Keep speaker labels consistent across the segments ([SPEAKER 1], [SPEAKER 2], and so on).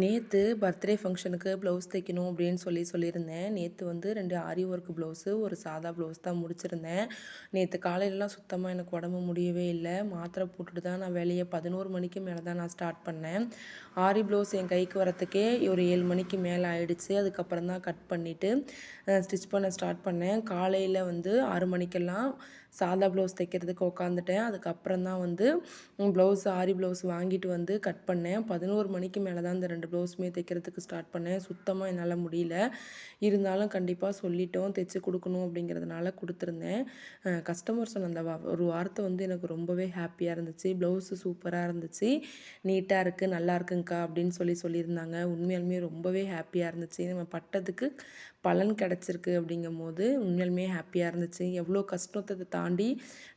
[SPEAKER 1] நேற்று பர்த்டே ஃபங்க்ஷனுக்கு ப்ளவுஸ் தைக்கணும் அப்படின்னு சொல்லி சொல்லியிருந்தேன். நேற்று வந்து ரெண்டு ஆரி ஒர்க் ப்ளவுஸு ஒரு சாதா ப்ளவுஸ் தான் முடிச்சிருந்தேன். நேற்று காலையிலலாம் சுத்தமாக எனக்கு உடம்பு முடியவே இல்லை. மாத்திரை போட்டுட்டு தான் நான் வேலையை பதினோரு மணிக்கு மேலே தான் நான் ஸ்டார்ட் பண்ணேன். ஆரி ப்ளவுஸ் என் கைக்கு வரத்துக்கே ஒரு ஏழு மணிக்கு மேலே ஆயிடுச்சு. அதுக்கப்புறம் தான் கட் பண்ணிவிட்டு ஸ்டிச் பண்ண ஸ்டார்ட் பண்ணேன். காலையில் வந்து ஆறு மணிக்கெல்லாம் சாதா ப்ளவுஸ் தைக்கிறதுக்கு உட்காந்துட்டேன் அதுக்கப்புறம் தான் வந்து ப்ளவுஸ் ஆரி ப்ளவுஸ் வாங்கிட்டு வந்து கட் பண்ணேன். பதினோரு மணிக்கு மேலே தான் இந்த ரெண்டு ப்ளவுஸுமே தைக்கிறதுக்கு ஸ்டார்ட் பண்ணேன். சுத்தமாக என்னால் முடியல. இருந்தாலும் கண்டிப்பாக சொல்லிட்டோம். தைச்சி கொடுக்கணும் அப்படிங்கிறதுனால கொடுத்துருந்தேன். கஸ்டமர் சொன்ன அந்த ஒரு வார்த்தை வந்து எனக்கு ரொம்பவே ஹாப்பியாக இருந்துச்சு. ப்ளவுஸு சூப்பராக இருந்துச்சு. நீட்டாக இருக்குது நல்லா இருக்குங்க்கா அப்படின்னு சொல்லி சொல்லியிருந்தாங்க. உண்மையாலுமே ரொம்பவே ஹாப்பியாக இருந்துச்சு. நம்ம பட்டதுக்கு பலன் கிடச்சிருக்கு அப்படிங்கும் போது உண்மையாலுமே ஹாப்பியாக இருந்துச்சு. எவ்வளோ கஷ்டத்தை தாண்டி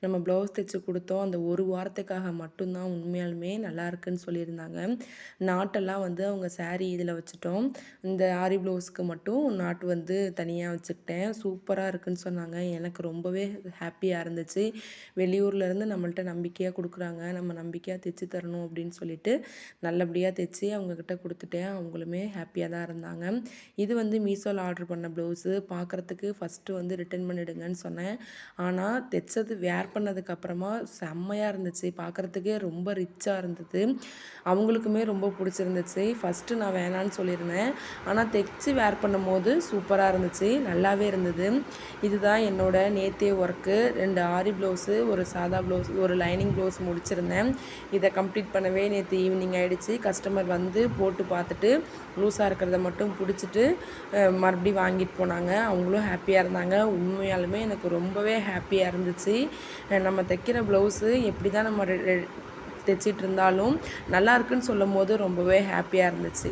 [SPEAKER 1] நம்ம ப்ளவுஸ் தைச்சி கொடுத்தோம். அந்த ஒரு வாரத்துக்காக மட்டும்தான் உண்மையாலுமே நல்லா இருக்குன்னு சொல்லியிருந்தாங்க. நாட்டெல்லாம் வந்து அவங்க சாரீ இதில் வச்சுட்டோம். இந்த ஆரி ப்ளவுஸ்க்கு மட்டும் நாட்டு வந்து தனியாக வச்சுக்கிட்டேன். சூப்பராக இருக்குன்னு சொன்னாங்க. எனக்கு ரொம்பவே ஹாப்பியாக இருந்துச்சு. வெளியூர்லேருந்து நம்மள்ட்ட நம்பிக்கையாக கொடுக்குறாங்க. நம்ம நம்பிக்கையாக தைச்சி தரணும் அப்படின்னு சொல்லிட்டு நல்லபடியாக தைச்சி அவங்கக்கிட்ட கொடுத்துட்டேன். அவங்களுமே ஹாப்பியாக தான் இருந்தாங்க. இது வந்து மீஷோவில் ஆர்டர் பண்ண ப்ளவுஸு பார்க்குறதுக்கு ஃபஸ்ட்டு வந்து ரிட்டர்ன் பண்ணிவிடுங்கன்னு சொன்னேன். ஆனால் தைச்சது வேர் பண்ணதுக்கப்புறமா செம்மையாக இருந்துச்சு. பார்க்குறதுக்கே ரொம்ப ரிச்சாக இருந்தது. அவங்களுக்குமே ரொம்ப பிடிச்சிருந்துச்சு. ஃபஸ்ட்டு நான் வேணான்னு சொல்லியிருந்தேன். ஆனால் தைச்சி வேர் பண்ணும்போது சூப்பராக இருந்துச்சு. நல்லாவே இருந்தது. இதுதான் என்னோட நேத்தே ஒர்க்கு ரெண்டு ஆரி ப்ளவுஸு ஒரு சாதா ப்ளவுஸ் ஒரு லைனிங் ப்ளவுஸ் முடிச்சிருந்தேன். இதை கம்ப்ளீட் பண்ணவே நேற்று ஈவினிங் ஆகிடுச்சு கஸ்டமர் வந்து போட்டு பார்த்துட்டு லூஸாக இருக்கிறத மட்டும் பிடிச்சிட்டு மறுபடியும் வாங்கிட்டு போனாங்க. அவங்களும் ஹாப்பியாக இருந்தாங்க. உண்மையாலுமே எனக்கு ரொம்பவே ஹாப்பியாக இருந்துச்சு. நம்ம தைக்கிற ப்ளவுஸு எப்படி தான் நம்ம தைச்சிட்டு இருந்தாலும் நல்லா இருக்குன்னு சொல்லும் போது ரொம்பவே ஹாப்பியாக இருந்துச்சு.